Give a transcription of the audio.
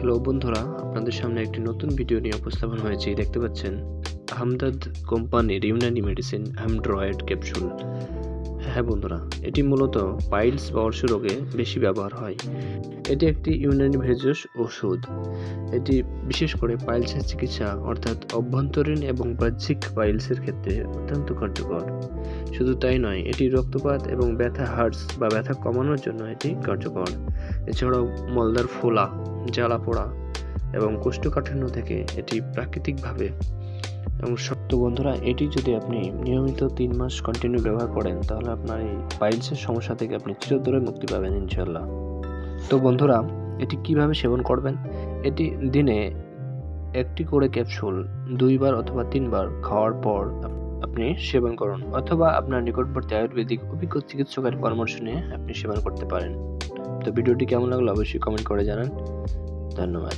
Hello বন্ধুরা, আপনাদের সামনে একটি নতুন ভিডিও নিয়ে উপস্থাপন হয়েছে। দেখতে পাচ্ছেন হামদাদ কোম্পানির ইউনানি মেডিসিন হ্যামড্রয়েড ক্যাপসুল হ্যাঁ বন্ধুরা, এটি মূলত পাইলস বা অর্শ রোগে বেশি ব্যবহার হয়। এটি একটি ইউনানি ভেষজ ওষুধ। এটি বিশেষ করে পাইলসের চিকিৎসা, অর্থাৎ অভ্যন্তরীণ এবং বাহ্যিক পাইলসের ক্ষেত্রে অত্যন্ত কার্যকর। শুধু তাই নয়, এটি রক্তপাত এবং ব্যথা হার্টস বা ব্যথা কমানোর জন্য এটি কার্যকর। এছাড়াও মলদার ফোলা জ্বালা পোড়া এবং কোষ্ঠকাঠিন্য থেকে এটি প্রাকৃতিকভাবে এবং সত্য বন্ধুরা, এটি যদি আপনি নিয়মিত তিন মাস কন্টিনিউ ব্যবহার করেন, তাহলে আপনার এই পাইলসের সমস্যা থেকে আপনি চিরতরে মুক্তি পাবেন ইনশাল্লাহ তো বন্ধুরা, এটি কীভাবে সেবন করবেন? এটি দিনে একটি করে ক্যাপসুল দুইবার অথবা তিনবার খাওয়ার পর আপনি সেবন করুন, অথবা আপনার নিকটবর্তী আয়ুর্বেদিক অভিজ্ঞ চিকিৎসকের পরামর্শ নিয়ে আপনি সেবন করতে পারেন। তো ভিডিওটি কেমন লাগল অবশ্যই কমেন্ট করে জানান। ধন্যবাদ।